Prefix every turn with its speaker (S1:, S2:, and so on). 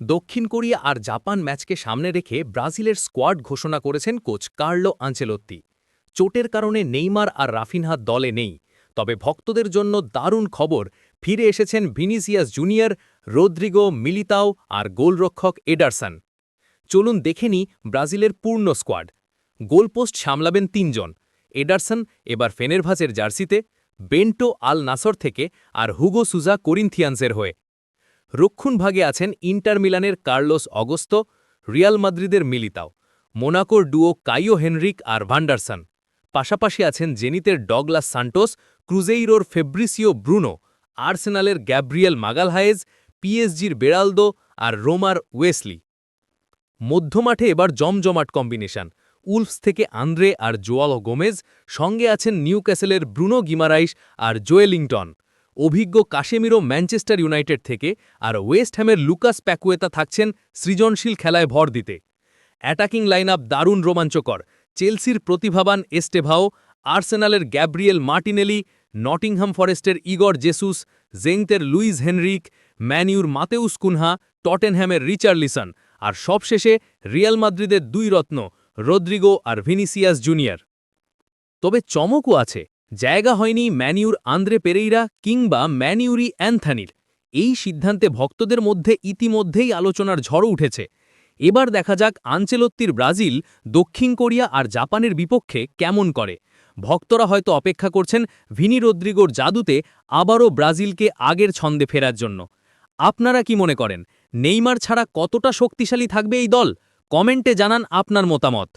S1: দক্ষিণ কোরিয়া আর জাপান ম্যাচকে সামনে রেখে ব্রাজিলের স্কোয়াড ঘোষণা করেছেন কোচ কার্লো আঞ্চেলত্তি। চোটের কারণে নেইমার আর রাফিনহা দলে নেই, তবে ভক্তদের জন্য দারুণ খবর, ফিরে এসেছেন ভিনিসিয়াস জুনিয়র রোদ্রিগো মিলিতাও আর গোলরক্ষক এডারসন। চলুন দেখে নি ব্রাজিলের পূর্ণ স্কোয়াড। গোলপোস্ট সামলাবেন তিনজন, এডারসন এবার ফেনেরভাজের জার্সিতে, বেন্টো আল নাসর থেকে আর হুগো সুজা করিন্থিয়ান্সের হয়ে। রক্ষণভাগে আছেন ইন্টার মিলানের কার্লোস অগস্ত, রিয়াল মাদ্রিদের মিলিতাও, মোনাকোর ডুও কাইও হেনরিক আর ভান্ডারসন। পাশাপাশি আছেন জেনিতের ডগলাস সান্টোস, ক্রুজেইরোর ফেব্রিসিও ব্রুনো, আর্সেনালের গ্যাব্রিয়েল মাগালহায়েজ, পিএসজির বেড়ালদো আর রোমার ওয়েসলি। মধ্যমাঠে এবার জমজমাট কম্বিনেশন, উলফস থেকে আন্দ্রে আর জোয়াল গোমেজ, সঙ্গে আছেন নিউ ক্যাসেলের ব্রুনো গিমারাইশ আর জোয়েলিংটন। অভিজ্ঞ কাশেমিরো ম্যানচেস্টার ইউনাইটেড থেকে আর ওয়েস্ট হ্যামের লুকাস প্যাকুয়েতা থাকছেন সৃজনশীল খেলায় ভর দিতে। অ্যাটাকিং লাইন আপ দারুণ রোমাঞ্চকর। চেলসির প্রতিভাবান এস্টেভাও, আর্সেনালের গ্যাব্রিয়েল মার্টিনেলি, নটিংহাম ফরেস্টের ইগর জেসুস, জেংতের লুইস হেনরিক ম্যানিউর মাতেউস কুনহা, টটেনহ্যামের রিচার্লিসন আর সবশেষে রিয়াল মাদ্রিদের দুই রত্ন, রদ্রিগো আর ভিনিসিয়াস জুনিয়র। তবে চমকও আছে। জায়গা হয়নি ম্যানিউর আন্দ্রে পেরেইরা কিংবা ম্যানিউরি অ্যান্থানির। এই সিদ্ধান্তে ভক্তদের মধ্যে ইতিমধ্যেই আলোচনার ঝড় উঠেছে। এবার দেখা যাক আঞ্চেলত্তির ব্রাজিল, দক্ষিণ কোরিয়া আর জাপানের বিপক্ষে কেমন করে। ভক্তরা হয়তো অপেক্ষা করছেন ভিনি রদ্রিগোর জাদুতে আবারও ব্রাজিলকে আগের ছন্দে ফেরার জন্য। আপনারা কি মনে করেন, নেইমার ছাড়া কতটা শক্তিশালী থাকবে এই দল? কমেন্টে জানান আপনার মতামত।